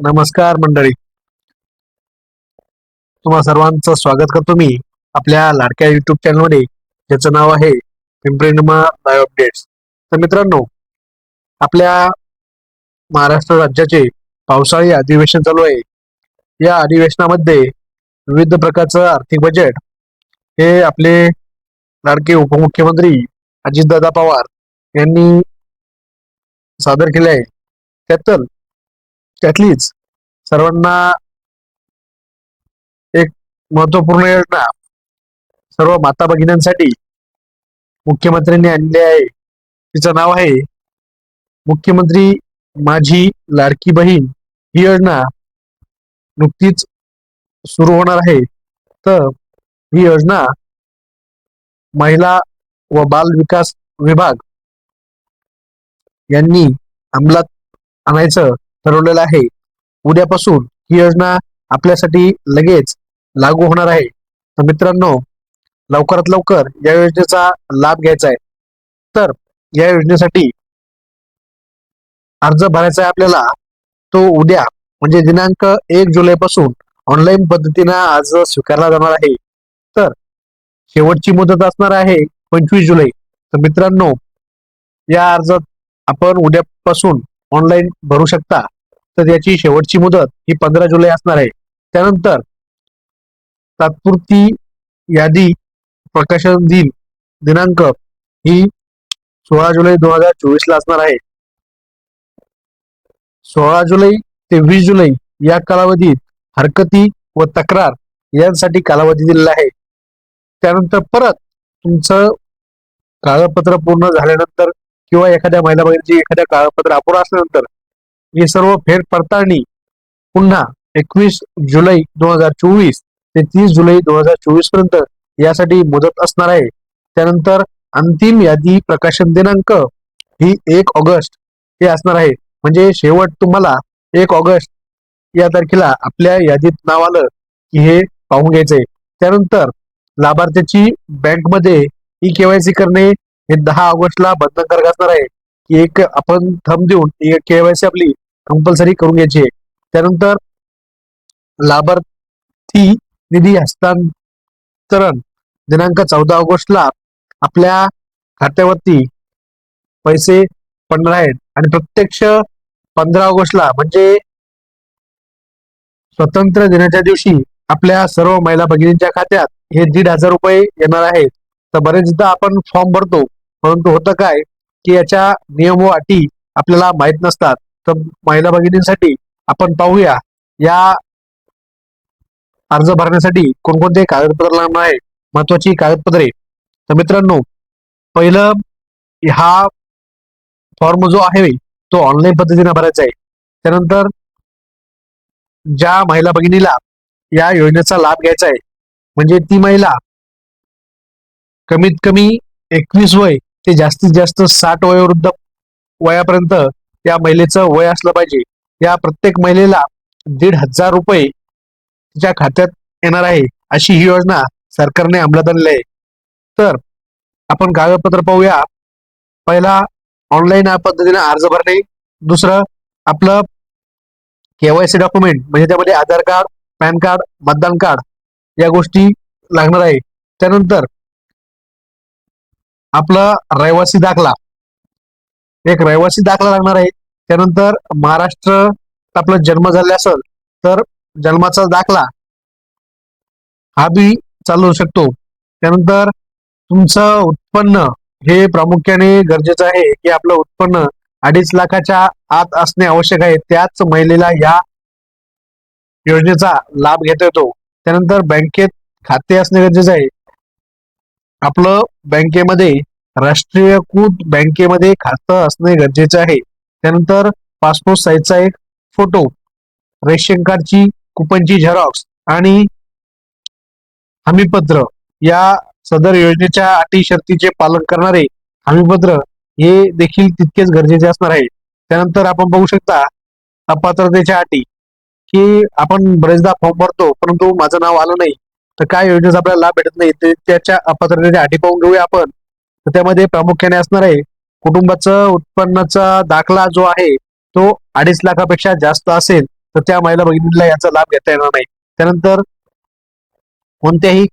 नमस्कार मंडळी. तुम्हा सर्वांचं स्वागत करतो मी आपल्या लाडक्या युट्यूब चॅनलमध्ये ज्याचं नाव आहे पिंपरीनुमा लाईव्ह अपडेट्स तर मित्रांनो आपल्या महाराष्ट्र राज्याचे पावसाळी अधिवेशन चालू आहे. या अधिवेशनामध्ये विविध प्रकारचं आर्थिक बजेट हे आपले लाडके उपमुख्यमंत्री अजितदादा पवार यांनी सादर केले आहे. त्यात त्यातलीच सर्वांना एक महत्त्वपूर्ण योजना सर्व माता भगिनींसाठी मुख्यमंत्र्यांनी आणली आहे. तिचं नाव आहे मुख्यमंत्री माझी लाडकी बहीण. ही योजना नुकतीच सुरू होणार आहे. तर ही योजना महिला व बाल विकास विभाग यांनी अंमलात आणायचं ठरवलेलं आहे. उद्यापासून ही योजना आपल्यासाठी लगेच लागू होणार आहे. तर मित्रांनो लवकरात लवकर या योजनेचा लाभ घ्यायचा आहे. तर या योजनेसाठी अर्ज भरायचा आहे आपल्याला. तो उद्या म्हणजे दिनांक एक जुलै पासून ऑनलाईन पद्धतीनं अर्ज स्वीकारला जाणार आहे. तर शेवटची मुदत असणार आहे पंचवीस जुलै. तर मित्रांनो या अर्ज आपण उद्यापासून ऑनलाईन भरू शकता. तर याची शेवटची मुदत ही पंधरा जुलै असणार आहे. त्यानंतर तात्पुरती यादी प्रकाशन दिन दिनांक ही सोळा जुलै दोन हजार चोवीस ला असणार आहे. सोळा जुलै ते वीस जुलै या कालावधीत हरकती व तक्रार यांसाठी कालावधी दिलेला आहे. त्यानंतर परत तुमचं कागदपत्र पूर्ण झाल्यानंतर किंवा एखाद्या महिला बहिणीची एखाद्या कागदपत्र अपुरा असल्यानंतर ही सर्व फेर पडताळणी पुन्हा एकवीस जुलै दोन हजार चोवीस ते तीस जुलै दोन हजार चोवीसपर्यंत यासाठी मुदत असणार आहे. त्यानंतर अंतिम यादी प्रकाशन दिनांक ही एक ऑगस्ट हे असणार आहे. म्हणजे शेवट तुम्हाला एक ऑगस्ट या तारखेला आपल्या यादीत नाव आलं की हे पाहून घ्यायचंय. त्यानंतर लाभार्थ्याची बँकमध्ये ई केवायसी करणे हे दहा ऑगस्टला बंधनकारक असणार आहे. की एक आपण थंब देऊन केवायसी आपली कंपल्सरी करून घ्यायची आहे. त्यानंतर लाभार्थी निधी हस्तांतरण दिनांक चौदा ऑगस्टला आपल्या खात्यावरती पैसे पडणार आहेत. आणि प्रत्यक्ष पंधरा ऑगस्टला म्हणजे स्वतंत्र दिनाच्या दिवशी आपल्या सर्व महिला भगिनींच्या खात्यात हे दीड हजार रुपये येणार आहेत. तर बरेचदा आपण फॉर्म भरतो. परंतु होतं काय की याच्या नियम व अटी आपल्याला माहीत नसतात. तर महिला भगिनींसाठी आपण पाहूया या अर्ज भरण्यासाठी कोणकोणते कागदपत्र लागणार आहे महत्वाची कागदपत्रे. तर मित्रांनो पहिलं हा फॉर्म जो आहे तो ऑनलाईन पद्धतीने भरायचा आहे. त्यानंतर ज्या महिला भगिनीला या योजनेचा लाभ घ्यायचा आहे म्हणजे ती महिला कमीत कमी एकवीस वय ते जास्तीत जास्त साठ वयोवृद्ध वयापर्यंत त्या महिलेचं वय असलं पाहिजे. या प्रत्येक महिलेला दीड हजार रुपये तिच्या खात्यात येणार आहे अशी ही योजना सरकारने अंमलात आणली आहे. तर आपण कागदपत्र पाहूया. पहिला ऑनलाईन पद्धतीने अर्ज भरणे. दुसरं आपलं केवायसी डॉक्युमेंट म्हणजे त्यामध्ये आधार कार्ड पॅन कार्ड मतदान कार्ड या गोष्टी लागणार आहे. त्यानंतर आपला रहिवासी दाखला. एक रहिवासी दाखला लागणार आहे. त्यानंतर महाराष्ट्र आपला जन्म झाले असेल तर जन्माचा दाखला हा बी चालू शकतो. त्यानंतर तुमचं उत्पन्न हे प्रामुख्याने गरजेचं आहे की आपलं उत्पन्न अडीच लाखाच्या आत असणे आवश्यक आहे. त्याच महिलेला या योजनेचा लाभ घेता येतो. त्यानंतर बँकेत खाते असणे गरजेचं आहे. आपलं बँकेमध्ये राष्ट्रीयकृत बँकेमध्ये खातं असणे गरजेचं आहे. त्यानंतर पासपोर्ट साईजचा एक फोटो रेशन कार्डची कुपनची झेरॉक्स आणि हमीपत्र. या सदर योजनेच्या अटी शर्तीचे पालन करणारे हमीपत्र हे देखील तितकेच गरजेचे असणार आहे. त्यानंतर आपण बघू शकता अपात्रतेच्या अटी. की आपण बरेचदा फॉर्म भरतो परंतु माझं नाव आलं नाही तर काय योजनेचा आपल्याला लाभ भेटत नाही त्याच्या अपात्रतेच्या अटी पाहून घेऊया आपण. तर त्यामध्ये प्रामुख्याने असणार आहे कुटुंबाचं उत्पन्नाचा दाखला जो आहे तो अडीच लाखापेक्षा जास्त असेल तर त्या महिला भगिनीला याचा लाभ घेता येणार नाही. त्यानंतर कोणत्याही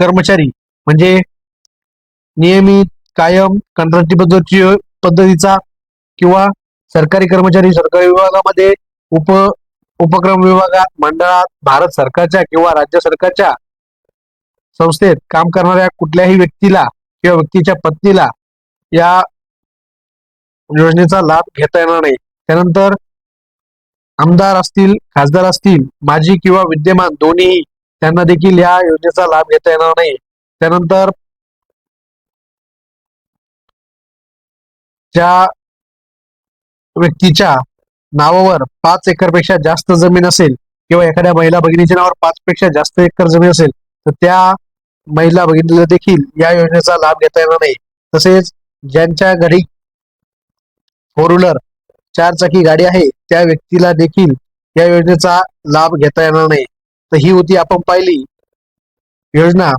कर्मचारी म्हणजे नियमित कायम कंत्राटी पद्धती पद्धतीचा किंवा सरकारी कर्मचारी सरकारी विभागामध्ये उप उपक्रम विभागात मंडळात भारत सरकारच्या किंवा राज्य सरकारच्या संस्थेत काम करणाऱ्या कुठल्याही व्यक्तीला किंवा व्यक्तीच्या पत्नीला या योजनेचा लाभ घेता येणार नाही. त्यानंतर आमदार असतील खासदार असतील माजी किंवा विद्यमान दोन्ही त्यांना देखील या योजनेचा लाभ घेता येणार नाही. त्यानंतर ज्या व्यक्तीच्या नावावर पाच एकरपेक्षा जास्त जमीन असेल किंवा एखाद्या महिला भगिनीच्या नावावर पाच पेक्षा जास्त एकर जमीन असेल तर त्या महिला भगिनीला देखील या योजनेचा लाभ घेता येणार नाही. तसेच ज्यांच्या घरी फोर व्हीलर चार चाकी गाडी आहे. त्या व्यक्तीला देखील या योजनेचा लाभ घेता येणार नाही. तर ही होती आपण पाहिली योजना.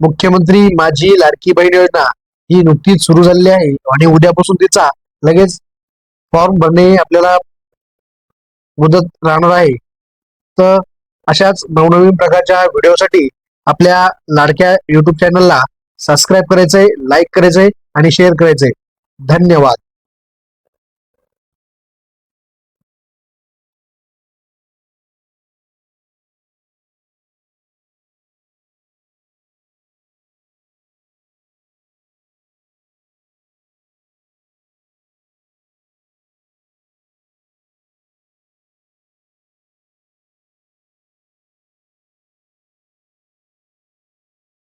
मुख्यमंत्री माझी लाडकी बहीण योजना ही नुकतीच सुरू झालेली आहे आणि उद्यापासून तिचा लगेच फॉर्म भरणे आपल्याला मुदत राहणार आहे. तर अशाच नवनवीन प्रकारच्या व्हिडिओसाठी आपल्या लाडक्या युट्यूब चॅनलला सबस्क्राईब करायचंय लाईक करायचंय आणि शेअर करायचंय. धन्यवाद.